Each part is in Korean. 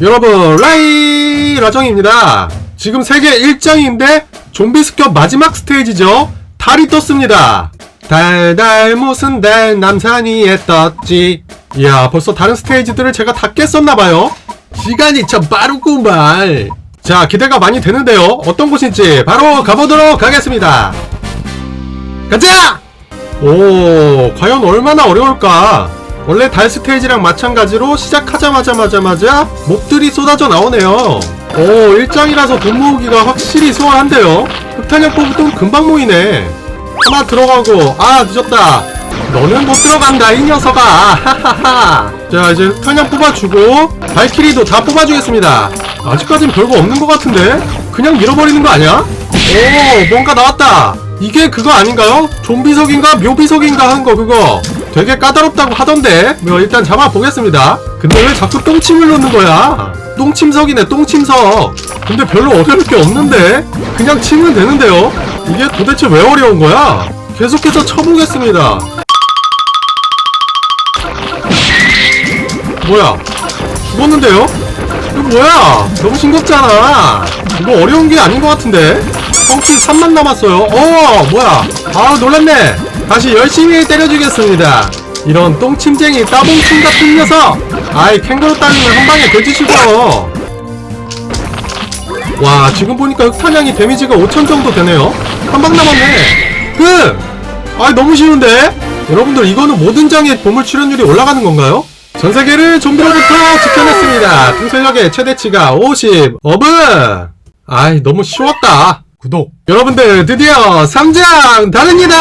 여러분 라이 라정입니다. 지금 세계 1장인데 좀비 습격 마지막 스테이지죠? 달이 떴습니다. 달달 무슨 달 남산 위에 떴지? 이야 벌써 다른 스테이지들을 제가 다 깼었나봐요. 시간이 참 빠르구만. 자 기대가 많이 되는데요. 어떤 곳인지 바로 가보도록 하겠습니다. 가자! 오, 과연 얼마나 어려울까? 원래 달 스테이지랑 마찬가지로 시작하자마자 마자마자 몹들이 쏟아져 나오네요. 오, 일장이라서 돈 모으기가 확실히 수월한데요. 흑탄약 뽑으면 금방 모이네. 하나 들어가고, 아, 늦었다. 너는 못 들어간다, 이 녀석아. 하하하. 자, 이제 흑탄약 뽑아주고, 발키리도 다 뽑아주겠습니다. 아직까진 별거 없는 것 같은데? 그냥 밀어버리는 거 아니야? 오, 뭔가 나왔다. 이게 그거 아닌가요? 좀비석인가 묘비석인가 한 거 그거 되게 까다롭다고 하던데? 뭐 일단 잡아보겠습니다. 근데 왜 자꾸 똥침을 넣는 거야? 똥침석이네 똥침석. 근데 별로 어려울 게 없는데? 그냥 치면 되는데요? 이게 도대체 왜 어려운 거야? 계속해서 쳐보겠습니다. 뭐야? 죽었는데요? 이거 뭐야? 너무 싱겁잖아. 이거 어려운 게 아닌 것 같은데? 성취 3만 남았어요. 어 뭐야? 아 놀랐네 다시 열심히 때려주겠습니다 이런 똥침쟁이 따봉침 같은 녀석 아이 캥거루 따위는 한방에 돼지시고 와 지금 보니까 흑탄양이 데미지가 5000 정도 되네요 한방 남았네 끝! 아이 너무 쉬운데? 여러분들 이거는 모든 장의 보물 출연율이 올라가는 건가요? 전 세계를 좀비로부터 지켜냈습니다. 통솔력의 최대치가 50. 어브! 아이, 너무 쉬웠다. 구독. 여러분들, 드디어 3장 다릅니다!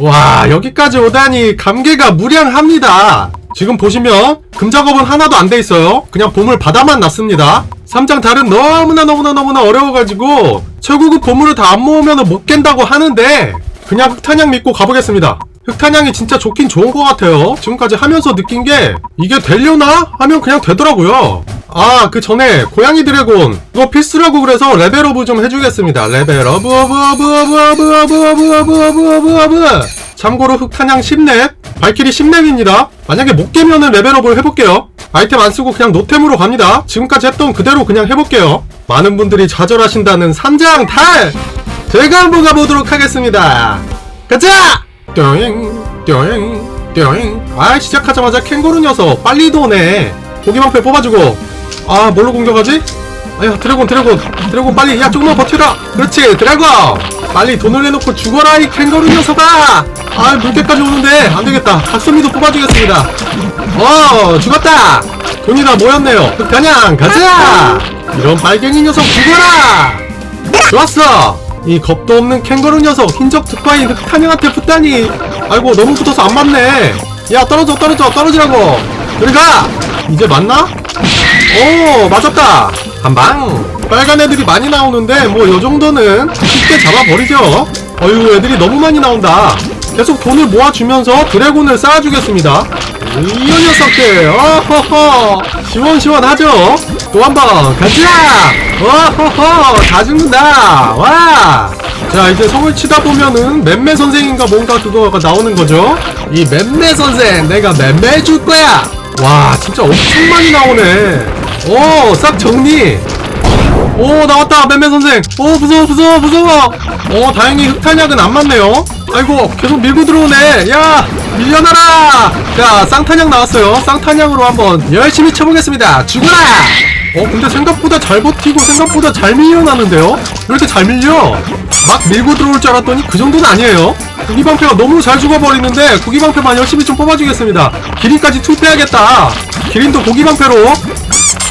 와, 여기까지 오다니 감개가 무량합니다. 지금 보시면 금작업은 하나도 안 돼 있어요. 그냥 보물 바다만 났습니다. 3장 달은 너무나 너무나 너무나 어려워가지고 최고급 보물을 다 안 모으면 못 깬다고 하는데 그냥 흑탄양 믿고 가보겠습니다. 흑탄향이 진짜 좋긴 좋은 것 같아요 지금까지 하면서 느낀 게 이게 되려나? 하면 그냥 되더라고요 아 그 전에 고양이 드래곤 이거 필수라고 그래서 레벨업을 좀 해주겠습니다 레벨업 참고로 흑탄향 10렙 발키리 10렙입니다 만약에 못 깨면은 레벨업을 해볼게요 아이템 안쓰고 그냥 노템으로 갑니다 지금까지 했던 그대로 그냥 해볼게요 많은 분들이 좌절하신다는 산장 탈 제가 한번 가보도록 하겠습니다 가자! 띵, 띵, 띵. 아, 시작하자마자 캥거루 녀석 빨리 도네. 고기방패 뽑아주고. 아, 뭘로 공격하지? 아야, 드래곤, 드래곤. 드래곤 빨리, 야, 조금만 버텨라. 그렇지, 드래곤. 빨리 돈을 내놓고 죽어라, 이 캥거루 녀석아. 아, 물개까지 오는데. 안 되겠다. 각선미도 뽑아주겠습니다. 어, 죽었다. 돈이 다 모였네요. 그냥 가자. 이런 빨갱이 녀석 죽어라. 좋았어! 이 겁도 없는 캥거루 녀석 흰적 특파인 흑탄형한테 붙다니 아이고 너무 붙어서 안 맞네. 야 떨어져 떨어져 떨어지라고. 여기 가! 이제 맞나? 오 맞았다. 한방. 빨간 애들이 많이 나오는데 뭐 요정도는 쉽게 잡아버리죠. 어휴 애들이 너무 많이 나온다 계속 돈을 모아주면서 드래곤을 쌓아주겠습니다. 이 녀석들 어허허. 시원시원하죠? 또 한 번 가자! 어허허 다 죽는다! 와자 이제 성을 치다 보면은 맴매 선생인가 뭔가 그거가 나오는 거죠? 이 맴매 선생 내가 맴매 해줄 거야! 와 진짜 엄청 많이 나오네. 오싹 정리 오 나왔다 맴매 선생. 오 무서워 무서워 무서워. 어 다행히 흑탄약은 안 맞네요. 아이고 계속 밀고 들어오네. 야 밀려나라. 자 쌍탄약 나왔어요. 쌍탄약으로 한번 열심히 쳐보겠습니다. 죽어라! 어 근데 생각보다 잘 버티고 생각보다 잘 밀려나는데요? 왜 이렇게 잘 밀려? 막 밀고 들어올 줄 알았더니 그 정도는 아니에요. 구기방패가 너무 잘 죽어버리는데 구기방패만 열심히 좀 뽑아주겠습니다. 기린까지 투표해야겠다. 기린도 고기방패로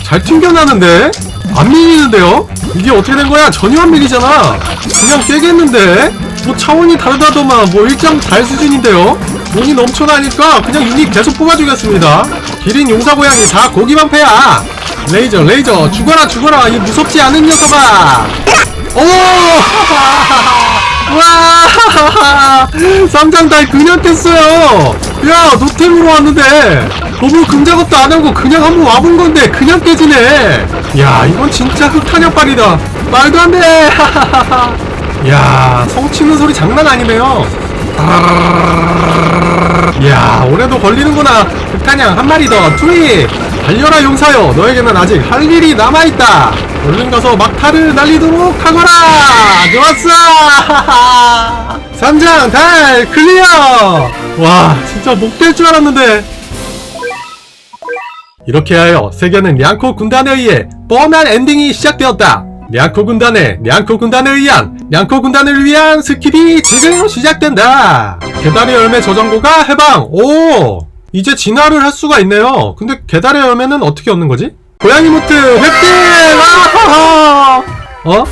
잘 튕겨나는데 안 밀리는데요? 이게 어떻게 된 거야? 전혀 안 밀리잖아. 그냥 깨겠는데? 뭐 차원이 다르다더만 뭐 일장 달 수준인데요? 돈이 넘쳐나니까 그냥 유닛 계속 뽑아주겠습니다. 기린 용사 고양이 다 고기방패야. 레이저 레이저 죽어라 죽어라 이 무섭지 않은 녀석아. 오! 와! 쌈장달 그냥 깼어요! 야, 노템으로 왔는데, 너무 금작업도 안 하고 그냥 한번 와본 건데, 그냥 깨지네! 야, 이건 진짜 흑탄약발이다! 말도 안 돼! 야, 성 치는 소리 장난 아니네요! 야, 올해도 걸리는구나! 흑탄약 한 마리 더, 투입! 달려라 용사여 너에게는 아직 할 일이 남아있다 얼른 가서 막타를 날리도록 하거라 좋았어 삼장 달 클리어 와 진짜 못 깰 줄 알았는데 이렇게 하여 세계는 냥코 군단에 의해 뻔한 엔딩이 시작되었다. 냥코 군단의 냥코 군단에 의한 냥코 군단을 위한 스킬이 지금 시작된다. 계달의 열매 저장고가 해방. 오 이제 진화를 할 수가 있네요. 근데 계달의 열매는 어떻게 얻는 거지? 고양이 무트 획득! 아하하! 어?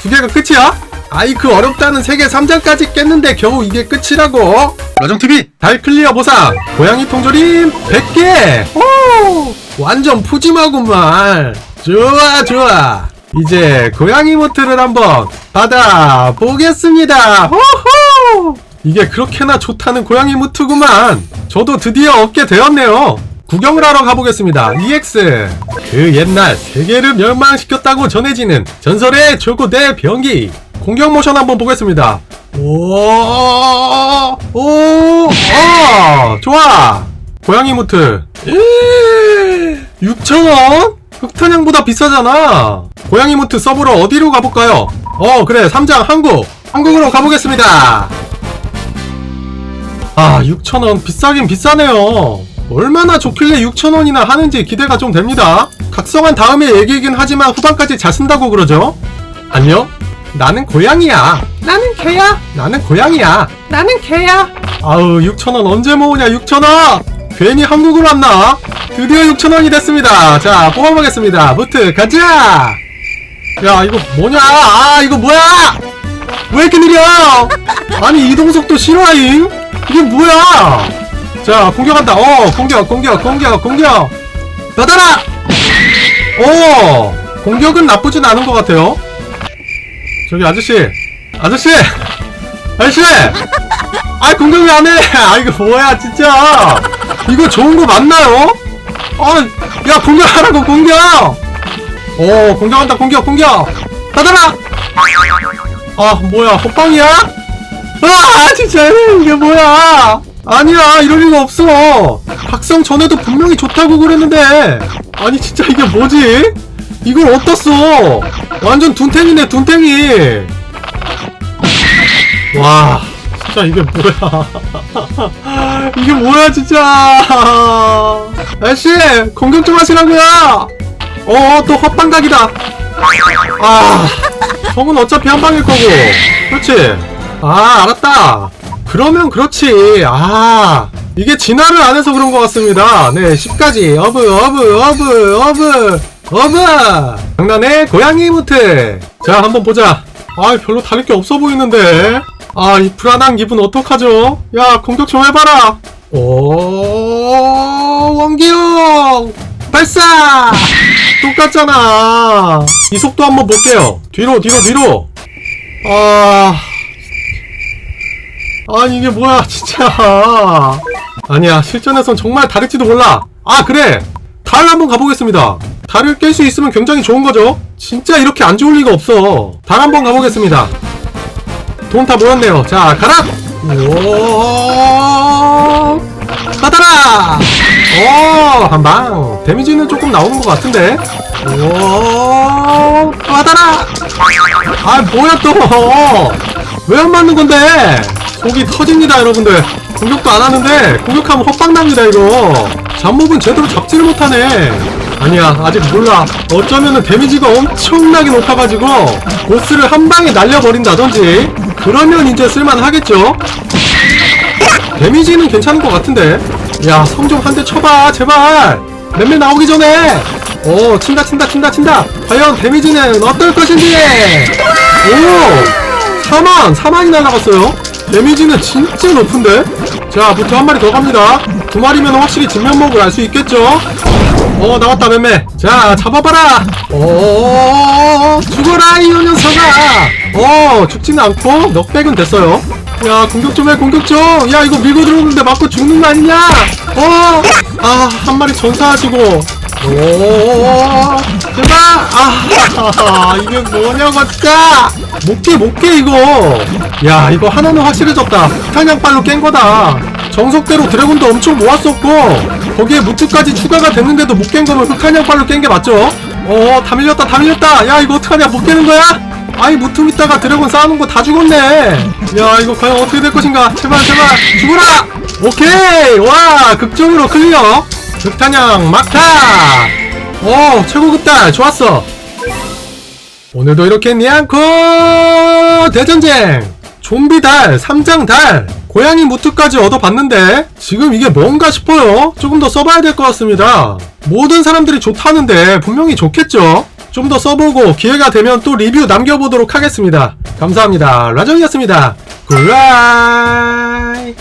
두 개가 끝이야? 아이 그 어렵다는 세계 3장까지 깼는데 겨우 이게 끝이라고? 러정TV 달 클리어 보상. 고양이 통조림 100개. 오! 완전 푸짐하구만. 좋아 좋아. 이제 고양이 모트를 한번 받아 보겠습니다. 호호! 이게 그렇게나 좋다는 고양이 무트구만. 저도 드디어 얻게 되었네요. 구경을 하러 가보겠습니다. EX. 그 옛날 세계를 멸망시켰다고 전해지는 전설의 초고대 병기. 공격 모션 한번 보겠습니다. 오, 오, 어, 좋아. 고양이 무트. 6,000원? 흑탄양보다 비싸잖아. 고양이 무트 서브로 어디로 가볼까요? 어, 그래. 3장 한국. 한국으로 가보겠습니다. 아, 6,000원. 비싸긴 비싸네요. 얼마나 좋길래 6,000원이나 하는지 기대가 좀 됩니다. 각성한 다음에 얘기이긴 하지만 후반까지 잘 쓴다고 그러죠? 안녕? 나는 고양이야. 나는 개야. 나는 고양이야. 나는 개야. 아우, 6,000원 언제 모으냐, 6,000원! 괜히 한국으로 왔나? 드디어 6,000원이 됐습니다. 자, 뽑아보겠습니다. 무트, 가자! 야, 이거 뭐냐? 아, 이거 뭐야! 왜 이렇게 느려? 아니, 이동속도 실화임? 이게 뭐야? 자, 공격한다. 어, 공격, 공격, 공격, 공격. 받아라! 오, 공격은 나쁘진 않은 것 같아요. 저기 아저씨, 아저씨, 아저씨. 아, 공격 왜안 해? 아, 이거 뭐야, 진짜. 이거 좋은 거 맞나요? 아, 야, 공격하라고, 공격. 오, 공격한다, 공격, 공격. 받아라. 아, 뭐야, 헛방이야? 아, 진짜 이게 뭐야? 아니야 이럴 리가 없어 각성 전에도 분명히 좋다고 그랬는데 아니 진짜 이게 뭐지? 이걸 어떻어 완전 둔탱이네 둔탱이. 와 진짜 이게 뭐야? 이게 뭐야 진짜? 아저씨 공격 좀 하시라고요. 어또 헛방각이다. 아 형은 어차피 한 방일 거고. 그렇지? 아 알았다. 그러면 그렇지. 아, 이게 진화를 안 해서 그런 것 같습니다. 네, 10까지. 어브, 어브, 어브, 어브, 어브! 장난의 고양이 무트. 자, 한번 보자. 아, 별로 다를 게 없어 보이는데. 아, 이 불안한 기분 어떡하죠? 야, 공격 좀 해봐라. 오, 원기용! 발사! 똑같잖아. 이 속도 한번 볼게요. 뒤로, 뒤로, 뒤로. 아, 아니 이게 뭐야 진짜 아니야 실전에선 정말 다를지도 몰라 아 그래 달 한번 가보겠습니다 달을 깰 수 있으면 굉장히 좋은 거죠. 진짜 이렇게 안 좋을 리가 없어. 달 한번 가보겠습니다. 돈 다 모였네요. 자 가라! 오 받아라! 오 한방. 데미지는 조금 나오는 것 같은데. 오 받아라! 아 뭐야 또? 왜 안 맞는 건데? 속이 터집니다 여러분들. 공격도 안 하는데 공격하면 헛방 납니다 이거. 잡몹은 제대로 잡지를 못하네 아니야 아직 몰라. 어쩌면은 데미지가 엄청나게 높아가지고 보스를 한 방에 날려버린다든지 그러면 이제 쓸만하겠죠? 데미지는 괜찮은 것 같은데. 야 성 좀 한 대 쳐봐 제발. 맴매 나오기 전에. 오 친다 친다 친다 친다. 과연 데미지는 어떨 것인지. 오 4만 4만이 날라갔어요. 데미지는 진짜 높은데? 자, 부터 한 마리 더 갑니다. 두 마리면 확실히 진면목을 알 수 있겠죠? 어, 나왔다, 맴매. 자, 잡아봐라! 어, 죽어라, 이 녀석아! 어, 죽지는 않고, 넉백은 됐어요. 야, 공격 좀 해, 공격 좀! 야, 이거 밀고 들어오는데 맞고 죽는 거 아니냐? 어! 아, 한 마리 전사하시고. 오, 제발! 아, 이게 뭐냐고, 진짜! 못 깨, 못 깨, 이거! 야, 이거 하나는 확실해졌다. 탄양발로 깬 거다. 정석대로 드래곤도 엄청 모았었고 거기에 무트까지 추가가 됐는데도 못 깬 거면 흑한양팔로 깬 게 맞죠? 어, 다 밀렸다, 다 밀렸다. 야, 이거 어떡하냐, 못 깨는 거야? 아이, 무트 믿다가 드래곤 쌓아놓은 거다 죽었네. 야, 이거 과연 어떻게 될 것인가? 제발, 제발, 죽어라! 오케이! 와, 극적으로 클리어. 흑탄양 막타! 오, 최고급달, 좋았어. 오늘도 이렇게 니안코 대전쟁! 좀비달 3장달! 고양이 무트까지 얻어봤는데 지금 이게 뭔가 싶어요? 조금 더 써봐야 될 것 같습니다. 모든 사람들이 좋다는데 분명히 좋겠죠? 좀 더 써보고 기회가 되면 또 리뷰 남겨보도록 하겠습니다. 감사합니다. 라정이었습니다. 굿라이